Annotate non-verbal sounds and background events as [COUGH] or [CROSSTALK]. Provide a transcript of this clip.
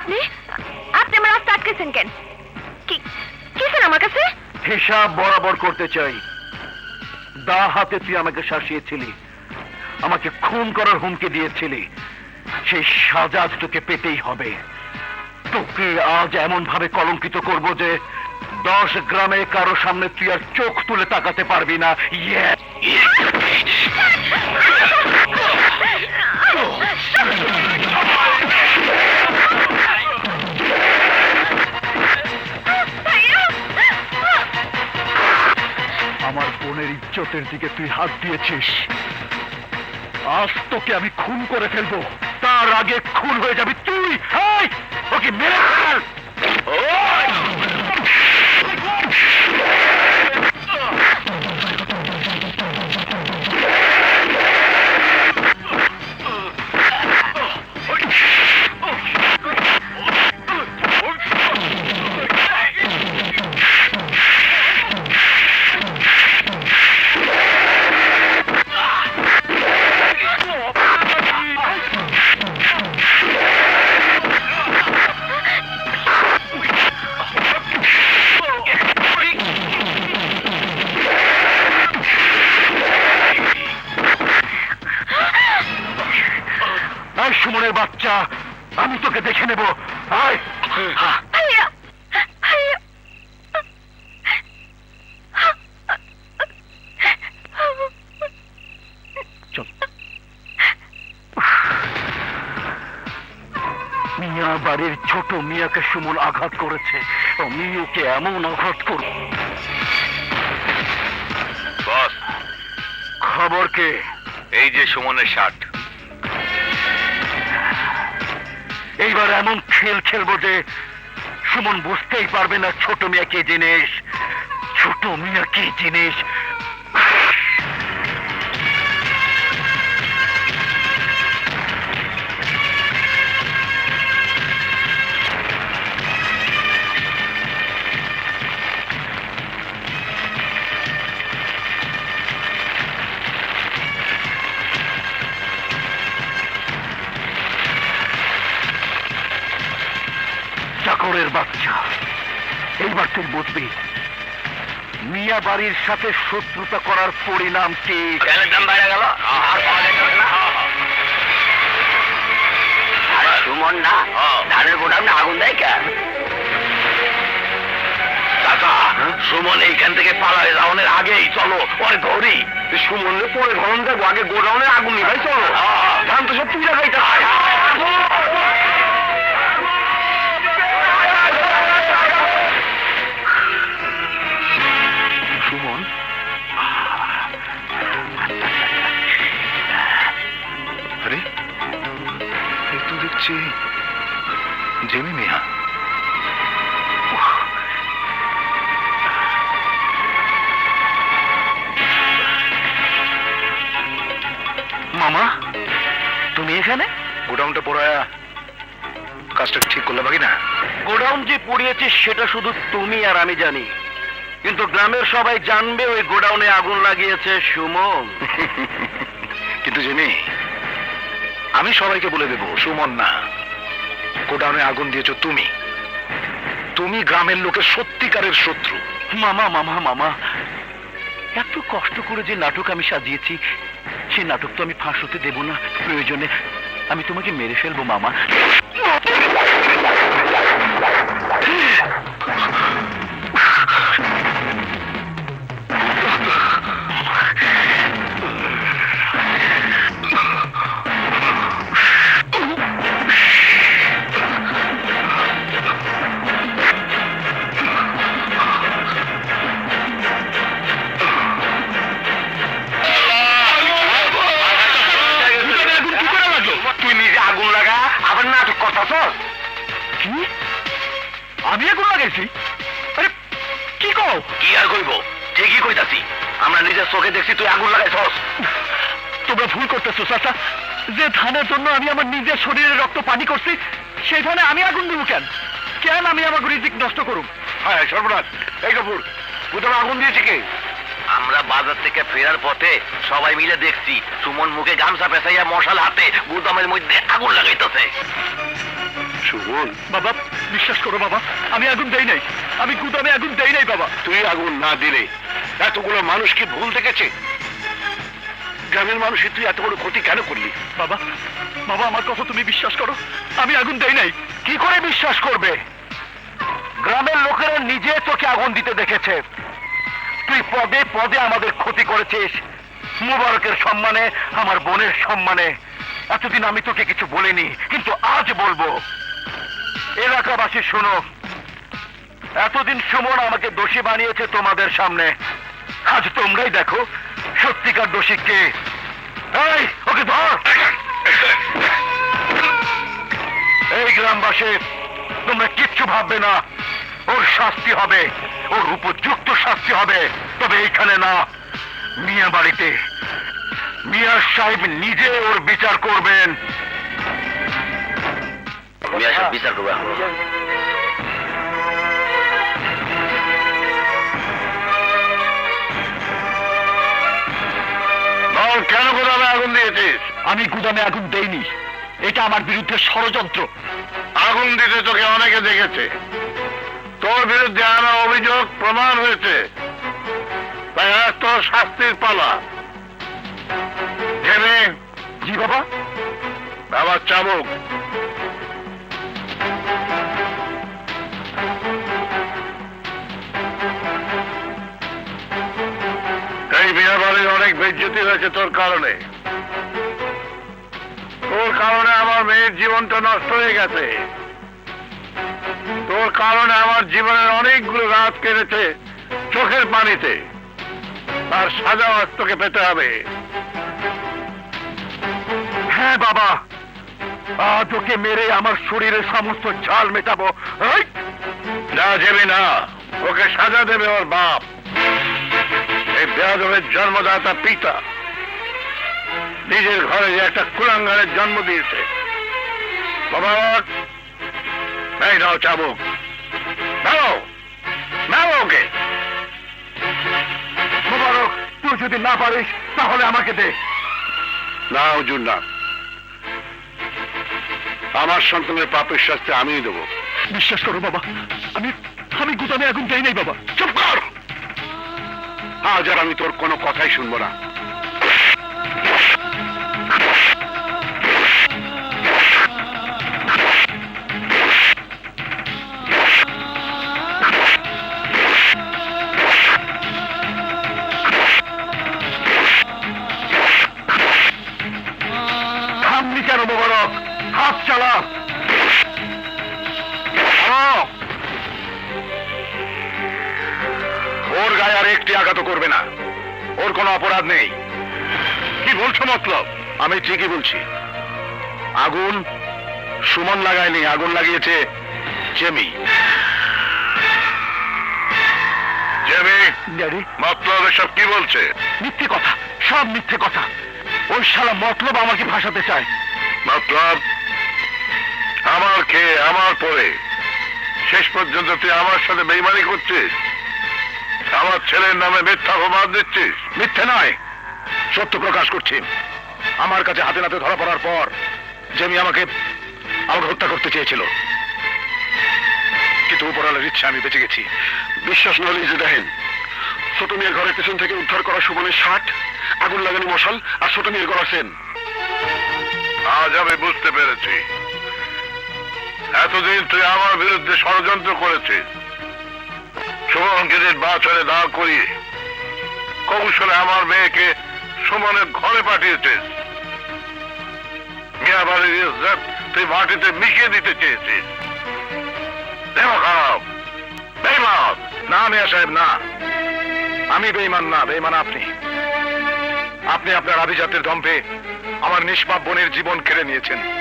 আপনি আপনি আমার রাস্তা আটকেছেন কেন কি কিসেন আমার কাছে হিসাব বরাবর করতে চাই দা হাতে তুই আমাকে শাসিয়েছিলি আমাকে খুন করার হুমকি দিয়েছিলি সেই সাজা আজ তোকে পেতেই হবে তোকে আজ এমন ভাবে কলঙ্কিত করব যে দশ গ্রামে কারও সামনে তুই আর চোখ তুলে তাকাতে পারবি না ইয়ে আমার বোনের ইজ্জতের দিকে তুই হাত দিয়েছিস। আজ তোকে আমি খুন করে ফেলব। তার আগে খুন হয়ে যাবি তুই। ওকে মেরে ফেল। চল। মিয়া বাড়ির ছোট মিয়াকে সুমন আঘাত করেছে। আমি ওকে এমন আঘাত করব খবর কে? এই যে সুমনের শার্ট। এইবার এমন খেল খেলব যে সুমন বুঝতেই পারবে না ছোট মিয়া কি জিনিস, ছোট মিয়া কি জিনিস। তুই বুঝবি। মিয়া বাড়ির সাথে শত্রুতা করার পরিণাম কি? না। আরে সুমন না ধানের গোডাউনে আগুন দেয় কেন কাকা সুমন এইখান থেকে পালায় যাওয়ার আগেই চলো ওর গৌরী সুমনলে পরে ঘরম দেবো আগে গোডাউনে আগুন নিভাই চলো। ধান তো সব তুই লাগাইতে গোডাউনটা পড়ায় কাজটা ঠিক করলে বাকি না? গোডাউন যে পুড়িয়েছে সেটা শুধু তুমি আর আমি জানি। কিন্তু গ্রামের সবাই জানবে ওই গোডাউনে আগুন লাগিয়েছে সুমন। [LAUGHS] কিন্তু জেমি আমি সবাইকে বলে দেব সুমন না। গোডাউনে আগুন দিয়েছ তুমি। তুমি গ্রামের লোকের সত্যিকারের শত্রু। মামা মামা মামা এত কষ্ট করে যে নাটক আমি সাজিয়েছি সেই নাটক তো আমি ফাঁস হতে দেব না প্রয়োজনে আমি তোমাকে মেরে ফেলব মামা। আগুন লাগাইছি আরে কি কও? কি আর কইব? ঠিকই কইতাছি? আমরা নিজের চোখে দেখছি তুই আগুন লাগাইছস তোমরা ভুল করতেছো চাচা। যে ধানের জন্য আমি আমার নিজের শরীরে রক্ত পানি করছি সেই ধানে আমি আগুন দিব কেন? কেন আমি আমার রিজিক নষ্ট করুম? হ্যাঁ সর্বনাথ এই কাপুর কোথাও আগুন দিয়েছে কে? আমরা বাজার থেকে ফেরার পথে সবাই মিলে দেখছি সুমন মুখে গামছা পেঁচাইয়া মশাল হাতে গুদামের মধ্যে আগুন লাগাইতেছে। সুমন? বাবা বিশ্বাস করো বাবা আমি আগুন দেই নাই। আমি গুদামে আগুন দেই নাই বাবা। তুই আগুন না দিলে এতগুলো মানুষ কি ভুল দেখেছে? গ্রামের মানুষের তুই এত বড় ক্ষতি কেন করলি? বাবা বাবা আমার কথা তুমি বিশ্বাস করো। আমি আগুন দেই নাই। কি করে বিশ্বাস করবে? গ্রামের লোকেরা নিজে তোকে আগুন দিতে দেখেছে। তুই পদে পদে আমাদের ক্ষতি করেছিস। মুবারকের সম্মানে আমার বোনের সম্মানে। এতদিন আমি তোকে কিছু বলিনি কিন্তু আজ বলব। এলাকাবাসী, শোনো। এতদিন সুমন আমাকে দোষী বানিয়েছে তোমাদের সামনে। আজ তোমরাই দেখো সত্যিকার দোষী কে। ওকে ধর। এই গ্রামবাসী, তোমরা কিচ্ছু ভাববে না। ওর শাস্তি হবে, ওর উপযুক্ত শাস্তি হবে। তবে এইখানে না, মিয়া বাড়িতে। মিয়া সাহেব নিজে ওর বিচার করবেন। মিয়া সাহেব বিচার করবে এখন। কেন কোথাও আগুন দিয়েছিস? আমি গুদামে আগুন দেইনি। এটা আমার বিরুদ্ধে ষড়যন্ত্র। আগুন দিতে তোকে অনেকে দেখেছে। তোর বিরুদ্ধে আনা অভিযোগ প্রমাণ হয়েছে। তাই আজ তোর শাস্তির পালা। জেনে জি বাবা। বাবা চাবুক। এই অনেক বেজ্জতি হয়েছে তোর কারণে। তোর কারণে আমার মেয়ের জীবনটা নষ্ট হয়ে গেছে। তোর কারণে আমার জীবনের অনেকগুলো রাত কেটেছে চোখের পানিতে। তার সাজা তোকে পেতে হবে। হ্যাঁ বাবা। ওকে মেরে আমার শরীরের সমস্ত ঝাল মেটাবো। না যাবে না। ওকে সাজা দেবে ওর বাপ। এই বেয়াদবের জন্মদাতা পিতা। নিজের ঘরে যে একটা কুলাঙ্গারের জন্ম দিয়েছে। বাবা, এই নাও চাবুক নাও নাও ওকে। মোবারক, তুই যদি না পারিস, তাহলে আমাকে দে। না হুজুর না আমার সন্তানের পাপের শাস্তি আমিই দেবো। বিশ্বাস করো, বাবা। আমি আমি গুদামে আগুন দেই নাই, বাবা। চুপ কর! আজ আর আমি তোর কোনো কথাই শুনব না। গায়ে আর একটি আঘাত করবে না। ওর কোনো অপরাধ নেই। কি বলছো মতলব? আমি ঠিকই বলছি। আগুন সুমন লাগায়নি আগুন লাগিয়েছে জেমি। Jamie daddy. মতলব এসব কি বলছে? মিথ্যে কথা সব মিথ্যে কথা। ওই শালা মতলব আমাকে ভাসাতে চায়। মতলব আমার খেয়ে আমার পরে। শেষ পর্যন্ত তুই আমার সাথে বেইমানি করছিস? আমার ছেলের নামে মিথ্যা অপবাদ দিচ্ছিস? মিথ্যে নয়। সত্য প্রকাশ করছি। আমার কাছে হাতে নাতে ধরা পড়ার পর জেমি আমাকে আমাকে হত্যা করতে চেয়েছিল। কিন্তু উপরালের ইচ্ছা, আমি বেঁচে গেছি। বিশ্বাস না হলে যে ছোট মেয়ের ঘরের পেছন থেকে উদ্ধার করা সুমনের শার্ট, আগুন লাগানো মশাল আর ছোট মেয়ের গলা সেন। আজ আমি বুঝতে পেরেছি। এতদিন তুই আমার বিরুদ্ধে ষড়যন্ত্র করেছিস। কৌশলে আমার মেয়েকে সুমনের ঘরে পাঠিয়েছিস। মিয়া বাড়ির ইজ্জত তুই মাটিতে মিশিয়ে দিতে চেয়েছিস। খারাপ। বেইমান। না, মিয়া সাহেব, না। আমি বেইমান না, বেইমান আপনি। আপনি আপনার আভিজাতের দম্ভে আমার নিষ্পাপ বোনের জীবন কেড়ে নিয়েছেন।